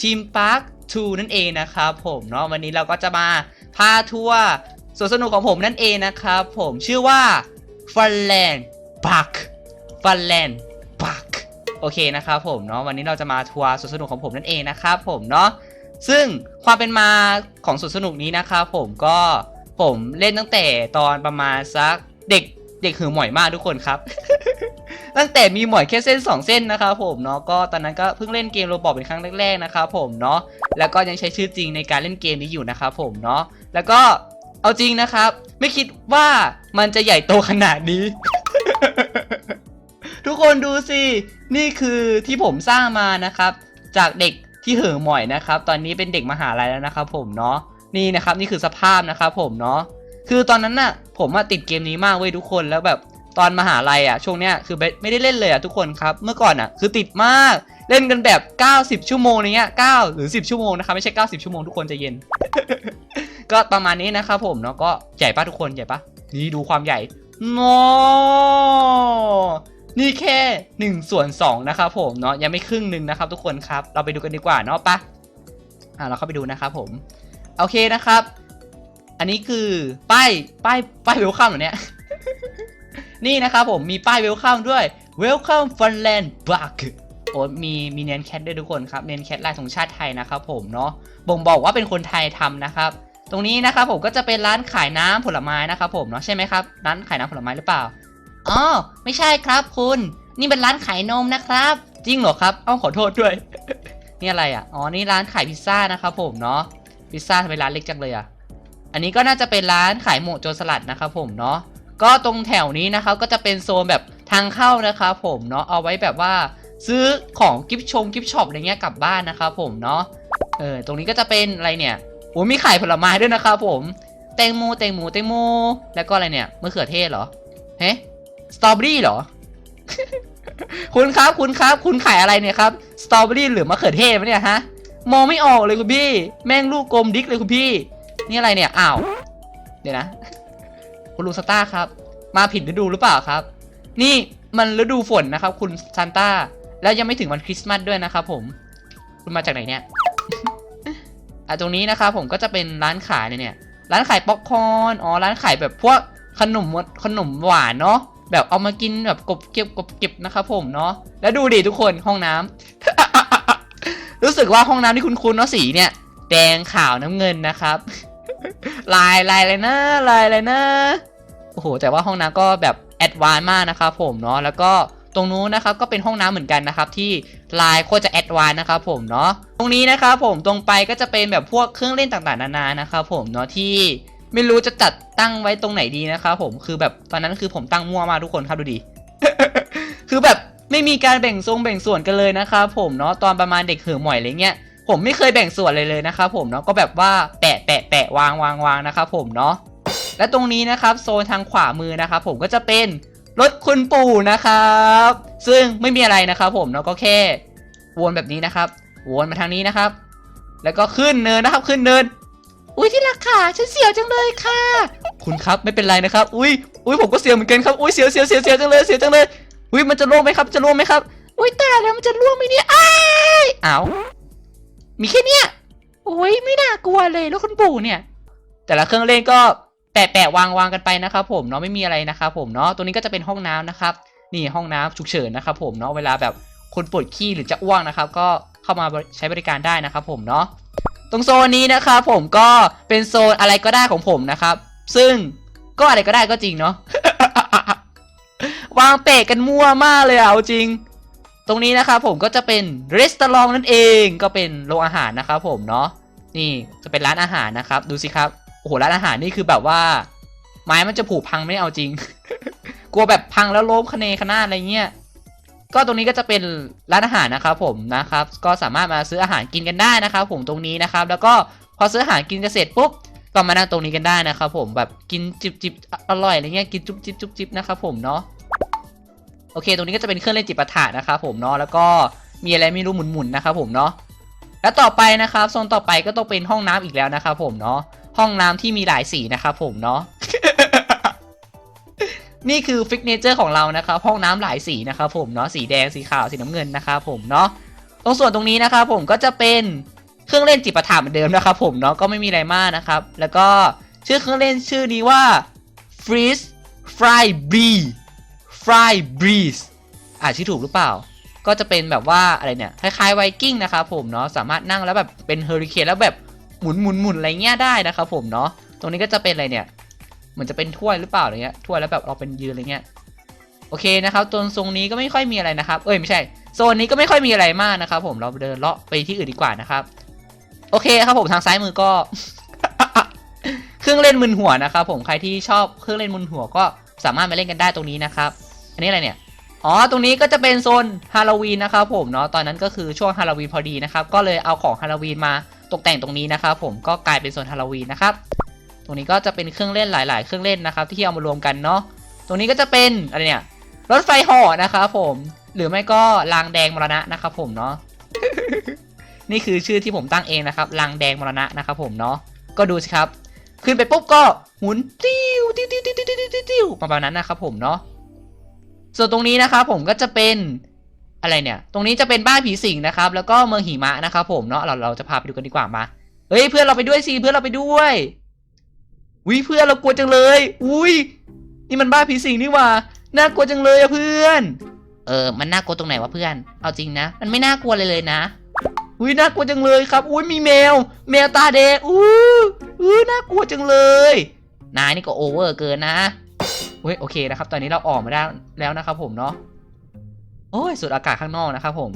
Team Park 2นั่นเองนะครับผมเนาะวันนี้เราก็จะมาพาทัวร์สวนสนุกของผมนั่นเองนะครับผมชื่อว่า Funland Park Funland Park โอเคนะครับผมเนาะวันนี้เราจะมาทัวร์สวนสนุกของผมนั่นเองนะครับผมเนาะซึ่งความเป็นมาของสวนสนุกนี้นะครับผมก็ผมเล่นตั้งแต่ตอนประมาณสักเด็ก เด็กหือหมอยมากทุกคนครับ ตั้งแต่มีหมอยแค่เส้น 2 เส้นนะครับผมเนาะก็ตอนนั้นก็เพิ่งเล่นเกมโรบอทเป็นครั้งแรกๆนะครับผมเนาะแล้วก็ยังใช้ชื่อจริงในการเล่นเกมนี้อยู่นะครับผมเนาะแล้วก็เอาจริงนะครับ ไม่คิดว่ามันจะใหญ่โตขนาดนี้ ทุกคนดูสินี่คือที่ผมสร้างมานะครับ จากเด็กที่เห่อหมอยนะครับ ตอนนี้เป็นเด็กมหาลัยแล้วนะครับผมเนาะนี่นะครับนี่คือสภาพนะครับผมเนาะ คือตอนนั้นน่ะ ผมมาติดเกมนี้มากเว้ยทุกคนแล้วแบบตอนมหาลัยอะช่วงเนี้ยคือไม่ไม่ได้เล่นเลยอะทุกคนครับ เมื่อก่อนอะคือติดมากเล่นกันแบบ 90 ชั่วโมงเงี้ย9หรือ 10 ชั่วโมงนะครับไม่ใช่ 90 ชั่วโมงทุกคนจะเย็น ก็ประมาณนี้นะครับผมเนาะก็ใหญ่ปะทุกคนใหญ่ปะนี่ดูความใหญ่โนนี่แค่ 1 ส่วน2นะครับผมเนาะยังไม่ครึ่งหนึ่งนะครับทุกคนครับ เราไปดูกันดีกว่าเนาะปะอะเราเข้าไปดูนะครับผม โอเคนะครับ อันนี้คือป้ายป้ายป้ายเวลคัมเหรอเนี่ย นี่นะครับผมมีป้ายเวลคัมด้วย Welcome Funland Park โอ้มีมีเนียนแคทด้วยทุกคนครับเนียนแคทลายธงชาติไทยนะครับผมเนาะบ่งบอกว่าเป็นคนไทยทำนะครับ ตรงนี้นะครับผมก็จะเป็นร้านขายน้ำผลไม้นะครับผมเนาะใช่ไหมครับร้านขายน้ำผลไม้หรือเปล่าอ๋อไม่ใช่ครับคุณ นี่เป็นร้านขายนมนะครับ จริงเหรอครับ เอ้าขอโทษด้วย นี่อะไรอะอ๋อนี่ร้านขายพิซซ่านะครับผมเนาะพิซซ่าทำไมร้านเล็กจังเลยอะ อันนี้ก็น่าจะเป็นร้านขายหมูโจรสลัดนะครับผมเนาะก็ตรงแถวนี้นะครับก็จะเป็นโซนแบบทางเข้านะครับผมเนาะเอาไว้แบบว่าซื้อของกิฟชงกิฟช็อปอะไรเงี้ยกลับบ้านนะครับผมเนาะเออตรงนี้ก็จะเป็นอะไรเนี่ยโอ้มีขายผลไม้ด้วยนะครับผมแตงโมแตงโมแตงโมแล้วก็อะไรเนี่ยมะเขือเทศเหรอเฮ้สตรอเบอรี่เหรอ คุณครับคุณครับ คุณขายอะไรเนี่ยครับสตรอเบอรี่หรือมะเขือเทศเนี่ยฮะมองไม่ออกเลยคุณพี่ แม่งลูกกลมดิ๊กเลยคุณพี่ นี่อะไรเนี่ย อ้าว เดี๋ยวนะ คุณลุงสตาร์ครับ มาผิดฤดูหรือเปล่าครับ นี่มันฤดูฝนนะครับ คุณซานต้า แล้วยังไม่ถึงวันคริสต์มาสด้วยนะครับผม คุณมาจากไหนเนี่ยอะตรงนี้นะครับผมก็จะเป็นร้านขายเนี่ย ร้านขายป๊อปคอร์นอ๋อ ร้านขายแบบพวกขนมขนมหวานเนาะ แบบเอามากินแบบกบเก็บกบเก็บนะครับผมเนาะ แล้วดูดิทุกคนห้องน้ำรู้สึกว่าห้องน้ำที่คุณคุณเนาะสีเนี่ยแดงขาวน้ำเงินนะครับ ลายลายอะไรนะลายอะไรนะโอ้โหแต่ว่าห้องน้ำก็แบบแอดวานมากนะครับผมเนาะแล้วก็ตรงนู้นนะครับก็เป็นห้องน้ำเหมือนกันนะครับที่ลายโคตรจะแอดวานนะครับผมเนาะตรงนี้นะครับผมตรงไปก็จะเป็นแบบพวกเครื่องเล่นต่างๆนานานะครับผมเนาะที่ไม่รู้จะจัดตั้งไว้ตรงไหนดีนะครับผมคือแบบตอนนั้นคือผมตั้งมั่วมาทุกคนครับดูดิคือแบบไม่มีการแบ่งทรงแบ่งส่วนกันเลยนะครับผมเนาะตอนประมาณเด็กเหือหมอยอะไรเงี้ย ผมไม่เคยแบ่งส่วนเลยเลยนะครับผมเนาะก็แบบว่าแปะแปะแปะวางวางวางนะครับผมเนาะและตรงนี้นะครับโซนทางขวามือนะครับผมก็จะเป็นรถคุณปู่นะครับ ซึ่งไม่มีอะไรนะครับผมเนาะก็แค่วนแบบนี้นะครับ วนมาทางนี้นะครับ แล้วก็ขึ้นเนินนะครับขึ้นเนิน อุ้ยที่รักค่ะฉันเสียวจังเลยค่ะ คุณครับไม่เป็นไรนะครับ อุ้ยอุ้ยผมก็เสียวเหมือนกันครับอุ้ยเสียวเสียวเสียวเสียวจังเลยเสียวจังเลยอุ้ยมันจะร่วงไหมครับ จะร่วงไหมครับ อุ้ยตายแล้วมันจะร่วงไหมเนี่ยอ้ายอ้าว มีแค่เนี้ยโอ้ยไม่น่ากลัวเลยแล้วคุณปู่เนี่ย แต่ละเครื่องเล่นก็แปะแปะวางวางกันไปนะครับผมเนาะไม่มีอะไรนะครับผมเนาะตัวนี้ก็จะเป็นห้องน้ำนะครับ นี่ห้องน้ำฉุกเฉินนะครับผมเนาะเวลาแบบคนปวดขี้หรือจะอ้วกนะครับ ก็เข้ามาใช้บริการได้นะครับผมเนาะตรงโซนนี้นะครับผมก็เป็นโซนอะไรก็ได้ของผมนะครับ ซึ่งก็อะไรก็ได้ก็จริงเนาะวางเปะกันมั่วมากเลยอะเอาจริง ตรงนี้นะครับผมก็จะเป็นรีสตอรองนั่นเองก็เป็นโรงอาหารนะครับผมเนาะนี่จะเป็นร้านอาหารนะครับดูสิครับโอ้โหร้านอาหารนี่คือแบบว่า ไม้มันจะผุพังไม่เอาจริง กลัวแบบพังแล้วล้มคะเนคะนาอะไรเงี้ยก็ตรงนี้ก็จะเป็นร้านอาหารนะครับผมนะครับ ก็สามารถมาซื้ออาหารกินกันได้นะครับ ผมตรงนี้นะครับ แล้วก็พอซื้ออาหารกินกันเสร็จปุ๊บก็มานั่งตรงนี้กันได้นะครับ ผมแบบกินจิบจิบอร่อยอะไรเงี้ยกินจุ๊บจิบจุ๊บจิบนะครับผมเนาะ โอเค ตรงนี้ก็จะเป็นเครื่องเล่นจิปาถะนะครับผมเนาะแล้วก็มีอะไรไม่รู้หมุนๆนะครับผมเนาะแล้วต่อไปนะครับโซนต่อไปก็ต้องเป็นห้องน้ำอีกแล้วนะครับผมเนาะห้องน้ำที่มีหลายสีนะครับผมเนาะนี่คือฟิกเนเจอร์ของเรานะครับห้องน้ำหลายสีนะครับผมเนาะสีแดงสีขาวสีน้ำเงินนะครับผมเนาะตรงส่วนตรงนี้นะครับผมก็จะเป็นเครื่องเล่นจิปาถะเหมือนเดิมนะครับผมเนาะก็ไม่มีอะไรมากนะครับ แล้วก็ชื่อเครื่องเล่นชื่อนี้ว่า Freeze Fry bee Fry Breeze อ่านชื่อถูกหรือเปล่า ก็จะเป็นแบบว่าอะไรเนี่ย คล้ายๆไวกิ้งนะครับผมเนาะ สามารถนั่งแล้วแบบเป็นเฮอริเคนแล้วแบบหมุนหมุนหมุนอะไรเงี้ยได้นะครับผมเนาะ ตรงนี้ก็จะเป็นอะไรเนี่ย เหมือนจะเป็นถ้วยหรือเปล่าอะไรเงี้ย ถ้วยแล้วแบบเราเป็นยืนอะไรเงี้ย โอเคนะครับตัวทรงนี้ก็ไม่ค่อยมีอะไรนะครับ เอ้ยไม่ใช่ โซนนี้ก็ไม่ค่อยมีอะไรมากนะครับผม เราเดินเลาะไปที่อื่นดีกว่านะครับ โอเคครับผมทางซ้ายมือก็ เครื่องเล่นมึนหัวนะครับผม ใครที่ชอบเครื่องเล่นมึนหัวก็สามารถมาเล่นกันได้ตรงนี้นะครับ อันนี้อะไรเนี่ยอ๋อ ตรงนี้ก็จะเป็นโซนฮาโลวีนนะครับผมเนาะ ตอนนั้นก็คือช่วงฮาโลวีนพอดีนะครับ ก็เลยเอาของฮาโลวีนมาตกแต่งตรงนี้นะครับผม ก็กลายเป็นโซนฮาโลวีนนะครับ ตรงนี้ก็จะเป็นเครื่องเล่นหลาย ๆ เครื่องเล่นนะครับ ที่เอามารวมกันเนาะ ตรงนี้ก็จะเป็นอะไรเนี่ย รถไฟห่อนะครับผม หรือไม่ก็รางแดงมรณะนะครับผมเนาะ นี่คือชื่อที่ผมตั้งเองนะครับ รางแดงมรณะนะครับผมเนาะ ก็ดูสิครับ ขึ้นไปปุ๊บก็หมุนติ้วติ้วติ้วติ้วติ้วประมาณนั้นนะครับผมเนาะ ส่วนตรงนี้นะครับผมก็จะเป็นอะไรเนี่ย ตรงนี้จะเป็นบ้านผีสิงนะครับ แล้วก็เมืองหิมะนะครับผมเนาะเราเราจะพาไปดูกันดีกว่ามาเฮ้ยเพื่อนเราไปด้วยสิเพื่อนเราไปด้วยวิเพื่อนเรากลัวจังเลย อุ้ยนี่มันบ้าผีสิงนี่ว่าน่ากลัวจังเลยอะเพื่อน เออ มันน่ากลัวตรงไหนวะเพื่อน เอาจริงนะ มันไม่น่ากลัวเลยเลยนะ อุ้ยน่ากลัวจังเลยครับ อุ้ยมีแมว แมวตาแดงอู้อู้น่ากลัวจังเลย นายนี่ก็โอเวอร์เกินนะ เฮ้ยโอเคนะครับ ตอนนี้เราออกมาได้แล้วนะครับผมเนาะโอ้ยสูดอากาศข้างนอกนะครับผม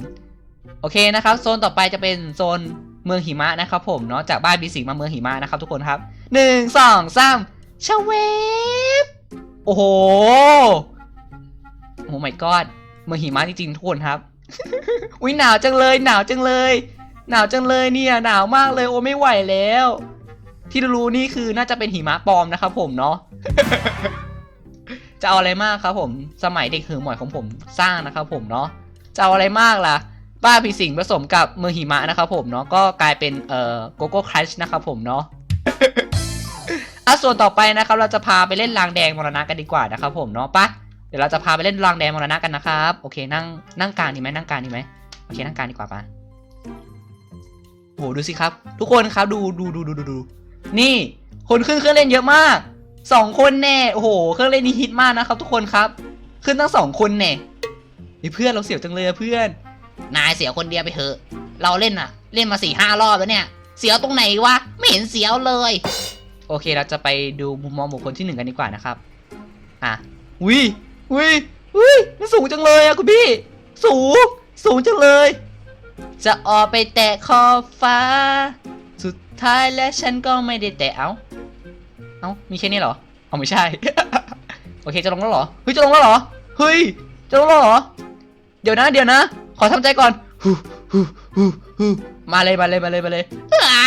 โอเคนะครับโซนต่อไปจะเป็นโซนเมืองหิมะนะครับผมเนาะจากบ้านบีสิงมาเมืองหิมะนะครับทุกคนครับหนึ่งสองสามชเวฟโอ้โหโอ้ my god เมืองหิมะจริงๆทุกคนครับอุ้ยหนาวจังเลยหนาวจังเลย หนาวจังเลยเนี่ยหนาวมากเลยโอ้ไม่ไหวแล้ว ที่รู้นี่คือน่าจะเป็นหิมะปลอมนะครับผมเนาะ จะเอาอะไรมากครับผม สมัยเด็กหือหมอยของผมสร้างนะครับผมเนาะ จะเอาอะไรมากล่ะ บ้าผีสิงผสมกับเมืองหิมะนะครับผมเนาะ ก็กลายเป็นเอ่อโกโก้ครัชนะครับผมเนาะอะส่วนต่อไปนะครับ เราจะพาไปเล่นรางแดงมรณะกันดีกว่านะครับผมเนาะปะเดี๋ยวเราจะพาไปเล่นรางแดงมรณะกันนะครับ โอเค นั่งนั่งกลางดีไหมนั่งกลางดีไหมโอเค นั่งกลางดีกว่าปะโหดูสิครับ ทุกคนครับดูดูดูดูดูดูนี่คนขึ้นเครื่องเล่นเยอะมาก สองคนแน่โอ้โหเครื่องเล่นนี้ฮิตมากนะครับทุกคนครับ ขึ้นตั้งสองคนแน่เพื่อนเราเสียวจังเลยเพื่อน นายเสียวคนเดียวไปเถอะ เราเล่นอะเล่นมาสี่ห้ารอบแล้วเนี่ย เสียวตรงไหนวะไม่เห็นเสียวเลย โอเคเราจะไปดูมุมมองบุคคลที่หนึ่งกันดีกว่านะครับอะวิวิวิมันสูงจังเลยอะคุณพี่ สูงสูงจังเลย จะออกไปแตะขอบฟ้า สุดท้ายและฉันก็ไม่ได้แตะเอ้า อ้ามีแค่นี้เหรอเอาไม่ใช่ โอเคจะลงแล้วเหรอเฮ้ยจะลงแล้วเหรอเฮ้ยจะลงแล้วเหรอ เดี๋ยวนะ เดี๋ยวนะ ขอทำใจก่อนฮูฮูฮูฮูมาเลยมาเลยมาเลยมาเลยอ้า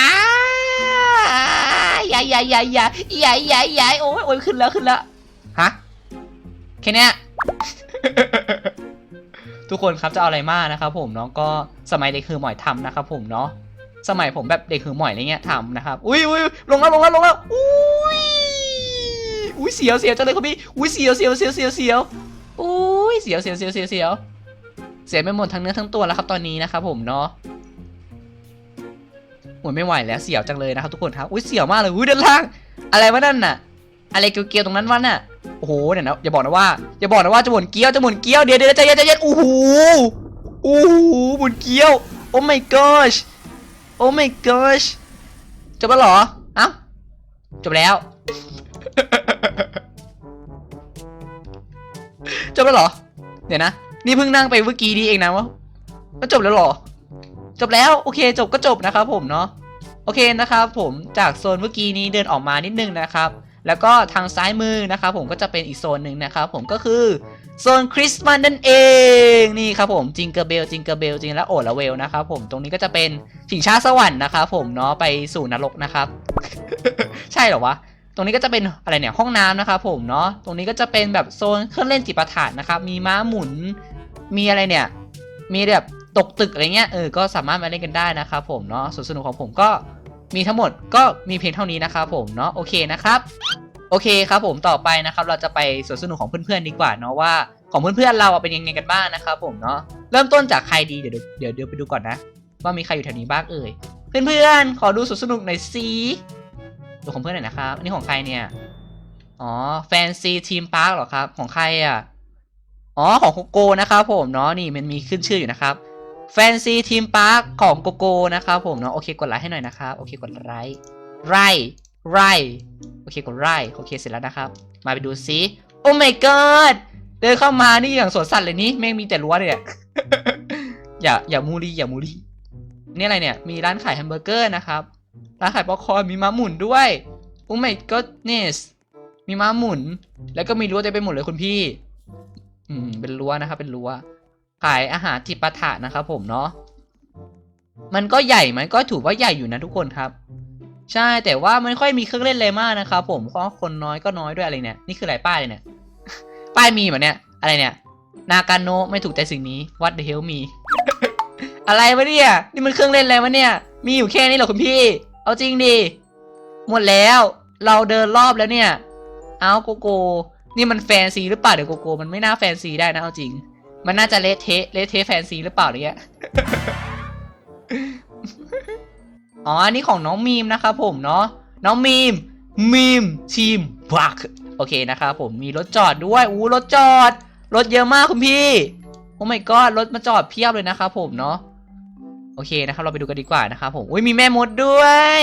ใหญ่ใหญ่ใหญ่ใหญ่ใหญ่ใหญ่ใหญ่โอ้ยโอ้ยขึ้นแล้วขึ้นแล้วฮะแค่เนี้ยทุกคนครับจะเอาอะไรมากนะครับผมเนาะก็สมัยเด็กคือหมอยทำนะครับผมเนาะ สมัยผมแบบเด็กคือหมอยอะไรเงี้ยทำนะครับ อุ้ยอุ้ยลงแล้วลงแล้วลงแล้ว อุ้ย อุ้ยเสียวเสียวจังเลยครับพี่ อุ้ยเสียวเสียวเสียวเสียวเสียวอุ้ยเสียวเสียวเสียวเสียวเสียวเสียไปหมดทั้งเนื้อทั้งตัวแล้วครับตอนนี้นะครับผมเนาะโอ้ยไม่ไหวแล้วเสียวจังเลยนะครับทุกคนครับ อุ้ยเสียวมากเลยอุ้ยด้านล่าง อะไรวะนั่นน่ะ อะไรเกลียวๆตรงนั้นวะน่ะ โอ้โหเดี๋ยนะอย่าบอกนะว่าอย่าบอกนะว่าจะหมุนเกี้ยวจะหมุนเกี้ยวเดี๋ยวเดี๋ยวใจเย็นใจเย็นโอ้โหโอ้โหหมุนเกี้ยว โอ้ my gosh โอ้ my gosh จบแล้วเหรอ เอ้า จบแล้ว จบแล้วเหรอ เดี๋ยวนะ นี่เพิ่งนั่งไปเมื่อกี้นี่เองนะว่าก็จบแล้วเหรอ จบแล้ว โอเค จบก็จบนะครับผมเนาะ โอเคนะครับผม จากโซนเมื่อกี้นี้เดินออกมานิดนึงนะครับ แล้วก็ทางซ้ายมือนะครับผมก็จะเป็นอีกโซนหนึ่งนะครับผมก็คือโซนคริสต์มาสนั่นเองนี่ครับผมจิงเกอร์เบลจิงเกอร์เบลจิงและโอละเวลนะครับผมตรงนี้ก็จะเป็นชิงช้าสวรรค์นะครับผมเนาะไปสู่นรกนะครับ ใช่หรอวะตรงนี้ก็จะเป็นอะไรเนี่ยห้องน้ำนะครับผมเนาะตรงนี้ก็จะเป็นแบบโซนเครื่องเล่นจิปาถะนะครับมีม้าหมุน มีอะไรเนี่ย มีแบบตกตึกอะไรเงี้ยเออก็สามารถมาเล่นกันได้นะครับผมเนาะส่วนสนุกของผมก็ มีทั้งหมดก็มีเพียงเท่านี้นะครับผมเนาะโอเคนะครับโอเคครับผมต่อไปนะครับ เราจะไปสวนสนุกของเพื่อนๆดีกว่าเนาะว่าของเพื่อนๆเราเป็นยังไงกันบ้างนะครับผมเนาะเริ่มต้นจากใครดีเดี๋ยวเดี๋ยวเดี๋ยวไปดูก่อนนะ ว่ามีใครอยู่แถวนี้บ้างเอ่ยเพื่อนๆขอดูสวนสนุกหน่อยสิดูของเพื่อนหน่อยนะครับอันนี่ของใครเนี่ยอ๋อแฟนซีทีมพาร์คเหรอครับของใครอะอ๋อของโกโก้นะครับผมเนาะนี่มันมีขึ้นชื่ออยู่นะครับ แฟนซีทีมพาร์คของโกโก้นะครับผมเนาะโอเคกดไลค์ให้หน่อยนะครับโอเคกดไลค์ไร่ไร่โอเคกดไร่โอเคเสร็จแล้วนะครับ มาไปดูซิโอ้ my god เดินเข้ามานี่อย่างสวนสัตว์เลยนี่แม่งมีแต่รั้วเลยเนี่ยอย่าอย่ามูลี่อย่ามูลี่นี่อะไรเนี่ยมีร้านขายแฮมเบอร์เกอร์นะครับร้านขายป๊อปคอร์นมีม้าหมุนด้วยโอ้ my goodness มีม้าหมุน แล้วก็มีรั้วเต็มไปหมดเลยคุณพี่ อืมเป็นรั้วนะครับเป็นรั้ว ขายอาหารทิปาถะนะครับผมเนาะมันก็ใหญ่ไหมก็ถือว่าใหญ่อยู่นะทุกคนครับ ใช่แต่ว่ามันไม่ค่อยมีเครื่องเล่นเลยมากนะครับผมเพราะคนน้อยก็น้อยด้วยอะไรเนี่ยนี่คืออะไรป้ายเลยเนี่ย ป้ายมีเหมือนเนี่ย อะไรเนี่ย นาการโนไม่ถูกใจสิ่งนี้ what the hell มีอะไรวะเนี่ยนี่มันเครื่องเล่นอะไรวะเนี่ย มีอยู่แค่นี้เหรอคุณพี่ เอาจริงดิหมดแล้ว เราเดินรอบแล้วเนี่ย เอาโกโก้นี่มันแฟนซีหรือเปล่าเดี๋ยวโกโก้มันไม่น่าแฟนซีได้นะเอาจริง มันน่าจะเละเทะเละเทะแฟนซีหรือเปล่าเนี่ยอ๋ออันนี้ของน้องมีมนะครับผมเนาะน้องมีมมีมทีมบักโอเคนะครับผมมีรถจอดด้วยอู้รถจอด รถเยอะมากคุณพี่โอ้ my god รถมาจอดเพียบเลยนะครับผมเนาะโอเคนะครับเราไปดูกันดีกว่านะครับผมอุ้ยมีแม่มดด้วย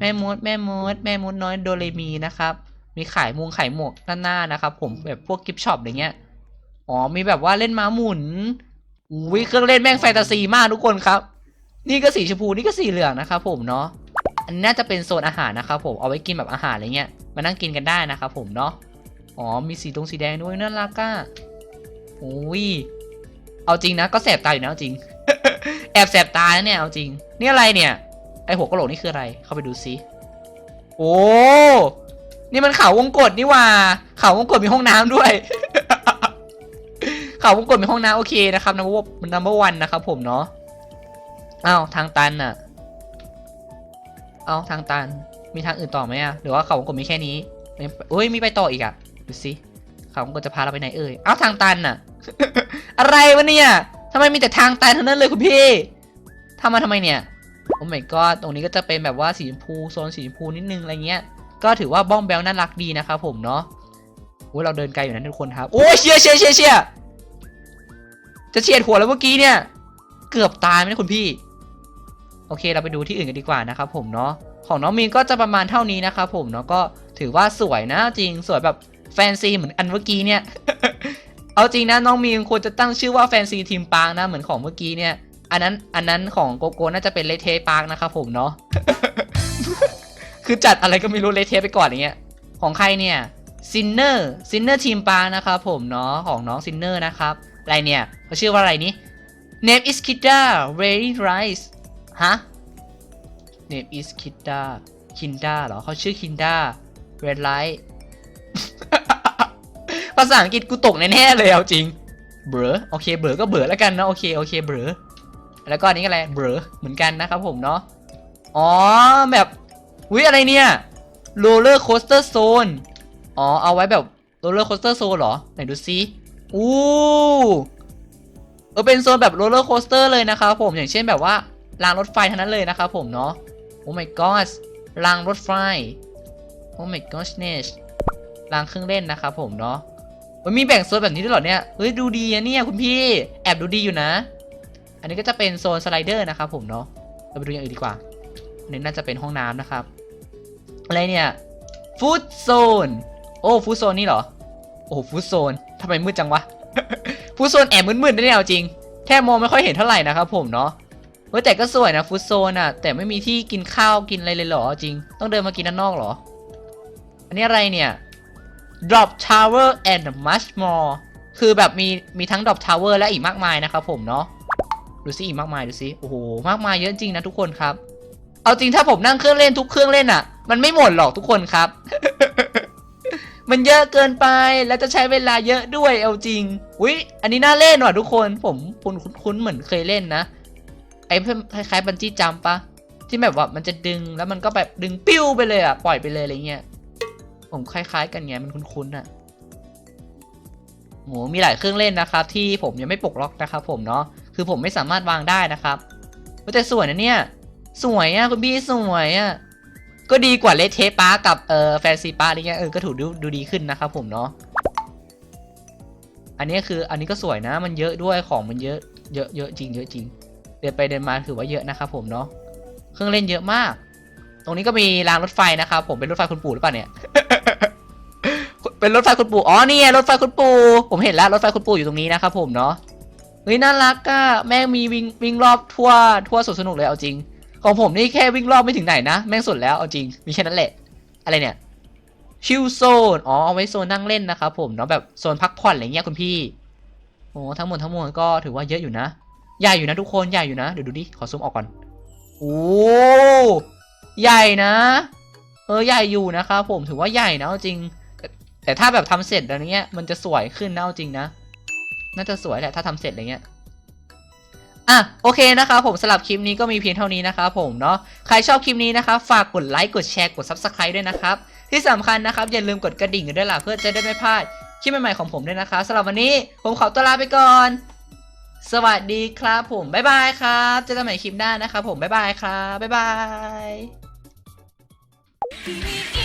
แม่มดแม่มดแม่มดน้อยโดเรมีนะครับมีขายมุงขายหมวกด้านหน้านะครับผมแบบพวกกิฟช็อปอะไรเงี้ย อ๋อมีแบบว่าเล่นม้าหมุนอุ้ยเครื่องเล่นแม่งแฟนตาซีมากทุกคนครับ นี่ก็สีชมพูนี่ก็สีเหลืองนะครับผมเนาะอันนี้น่าจะเป็นโซนอาหารนะครับผมเอาไว้กินแบบอาหารอะไรเงี้ยมานั่งกินกันได้นะครับผมเนาะอ๋อมีสีตรงสีแดงด้วยน่ารักอะโอ้ยเอาจริงนะก็แสบตาอยู่นะเอาจริง แอบแสบตาเนี่ยเอาจริง นี่อะไรเนี่ย ไอหัวกะโหลกนี่คืออะไร เข้าไปดูซิโอ้นี่มันเขาวงกตนี่ว่าเขาวงกตมีห้องน้ำด้วย เขาวงกตมีห้องน้ำโอเคนะครับนัมเบอร์นัมเบอร์วันนะครับผมเนาะอ้าวทางตันน่ะเอาทางตันมีทางอื่นต่อไหมอะหรือว่าเขาวงกลมมีแค่นี้ไม่เอ้ยมีไปต่ออีกอะดูสิเขาวงกลมจะพาเราไปไหนเอ่ยเอาทางตันน่ะอะไรวะเนี่ยทำไมมีแต่ทางตันเท่านั้นเลยคุณพี่ทำมาทำไมเนี่ยโอ้ my god ตรงนี้ก็จะเป็นแบบว่าสีชมพูโซนสีชมพูนิดนึงอะไรเงี้ย ก็ถือว่าบ้องแบลน่ารักดีนะครับผมเนาะโอ้เราเดินไกลอยู่นะทุกคนครับ โอ้เชียเชียเชียเชีย จะเฉียดหัวแล้วเมื่อกี้เนี่ย เกือบตายไหมคุณพี่ โอเคเราไปดูที่อื่นกันดีกว่านะครับผมเนาะของน้องมีนก็จะประมาณเท่านี้นะครับผมเนาะก็ถือว่าสวยนะจริงสวยแบบแฟนซีเหมือนอันเมื่อกี้เนี่ย เอาจริงนะน้องมีนควรจะตั้งชื่อว่าแฟนซีทีมปางนะเหมือนของเมื่อกี้เนี่ย อันนั้นอันนั้นของโกโก้น่าจะเป็นเลเทปางนะครับผมเนาะคือจัดอะไรก็ไม่รู้เลเทไปก่อนอย่างเงี้ยของใครเนี่ยซินเนอร์ซินเนอร์ทีมปางนะครับผมเนาะของน้องซินเนอร์นะครับ อะไรเนี่ยเขาชื่อว่าอะไรนี่ Name is Kida very rice ฮะ Name is Kida Kinda เหรอเขาชื่อ Kinda Red Light ภาษาอังกฤษกูตกแน่ๆเลยเอาจริง เบรอโอเค เบรอก็เบรอแล้วกันนะ โอเค โอเค เบรอแล้วก็อันนี้ก็อะไร เบรอเหมือนกันนะครับผมเนาะ อ๋อ แบบวิอะไรเนี่ยโรลเลอร์โคสเตอร์โซนอ๋อ เอาไว้แบบโรลเลอร์โคสเตอร์โซนเหรอ ไหนดูซิ อู้เออเป็นโซนแบบโรลเลอร์โคสเตอร์เลยนะครับผมอย่างเช่นแบบว่ารางรถไฟทั้งนั้นเลยนะครับผมเนาะโอ้ my god รางรถไฟโอ้ my goodness รางเครื่องเล่นนะครับผมเนาะมันมีแบ่งโซนแบบนี้ด้วยเหรอเนี่ยเฮ้ยดูดีอะเนี่ยคุณพี่แอบดูดีอยู่นะ อันนี้ก็จะเป็นโซนสไลเดอร์นะครับผมเนาะเราไปดูอย่างอื่นดีกว่าอันนี้น่าจะเป็นห้องน้ำนะครับอะไรเนี่ยฟู้ดโซนโอ้ฟู้ดโซนนี่เหรอโอ้ฟู้ดโซน ทำไมมืดจังวะ ฟูโซนแอบมืดๆนะเนี่ยเอาจริง แค่มองไม่ค่อยเห็นเท่าไหร่นะครับผมเนาะเฮ้ยแต่ก็สวยนะฟูโซนอะแต่ไม่มีที่กินข้าวกินอะไรเลยเหรอจริง ต้องเดินมากินด้านนอกเหรอ อันนี้อะไรเนี่ย drop tower and much more คือแบบมีมีทั้ง drop tower และอีกมากมายนะครับผมเนาะดูซิอีกมากมายดูซิโอ้โหมากมายเยอะจริงนะทุกคนครับ เอาจริงถ้าผมนั่งเครื่องเล่นทุกเครื่องเล่นอะ มันไม่หมดหรอกทุกคนครับ มันเยอะเกินไปแล้วจะใช้เวลาเยอะด้วยเอาจริงอุ๊ยอันนี้น่าเล่นว่ะทุกคนผมคุ้นคุ้นๆเหมือนเคยเล่นนะ ไอ้เพิ่มคล้ายๆบันจี้จัมปะที่แบบว่ามันจะดึงแล้วมันก็แบบดึงปิ้วไปเลยอะปล่อยไปเลยอะไรเงี้ยผมคล้าย ๆ กันไงมันคุ้นๆอะโหมีหลายเครื่องเล่นนะครับ ที่ผมยังไม่ปลดล็อกนะครับ ผมเนาะคือผมไม่สามารถวางได้นะครับแต่สวยนะเนี่ย สวยอะคุณพี่สวยอะ ก็ดีกว่าเลทเทป้ากับเอ่อแฟนซีป้าอะไรเงี้ยเออก็ถูกดูดูดีขึ้นนะครับผมเนาะอันนี้คืออันนี้ก็สวยนะ มันเยอะด้วยของมันเยอะเยอะเยอะจริงเยอะจริงเดินไปเดินมาถือว่าเยอะนะครับผมเนาะเครื่องเล่นเยอะมาก ตรงนี้ก็มีรางรถไฟนะครับผมเป็นรถไฟคุณปู่หรือเปล่าเนี่ยเป็นรถไฟคุณปู่อ๋อนี่รถไฟคุณปู่ผมเห็นแล้วรถไฟคุณปู่อยู่ตรงนี้นะครับผมเนาะเฮ้ยน่ารักอะแม่งมีวิ่งวิ่งรอบทั่วทั่วสวนสนุกเลยเอาจริง ของผมนี่แค่วิ่งรอบไม่ถึงไหนนะ แม่งสุดแล้วเอาจริง มีแค่นั้นแหละ อะไรเนี่ย ชิลโซน อ๋อ เอาไว้โซนนั่งเล่นนะครับผม เนาะแบบโซนพักผ่อนอะไรเงี้ยคุณพี่ โอ้ ทั้งหมดทั้งมวลก็ถือว่าเยอะอยู่นะ ใหญ่อยู่นะทุกคน ใหญ่อยู่นะ เดี๋ยวดูดิ ขอซูมออกก่อน โอ้ ใหญ่นะ เออ ใหญ่อยู่นะครับผม ถือว่าใหญ่นะเอาจริง แต่ถ้าแบบทำเสร็จแล้วเนี้ย มันจะสวยขึ้นนะเอาจริงนะ น่าจะสวยแหละ ถ้าทำเสร็จอะไรเงี้ย อะโอเคนะครับผมสำหรับคลิปนี้ก็มีเพียงเท่านี้นะครับผมเนาะใครชอบคลิปนี้นะครับฝากกดไลค์กดแชร์กด Subscribe ด้วยนะครับที่สำคัญนะครับอย่าลืมกดกระดิ่งกันด้วยล่ะเพื่อจะได้ไม่พลาดคลิปใหม่ๆของผมด้วยนะครับสำหรับวันนี้ผมขอตัวลาไปก่อน สวัสดีครับผมบ๊ายบายครับเจอกันใหม่คลิปหน้านะครับผมบ๊ายบายครับบ๊ายบาย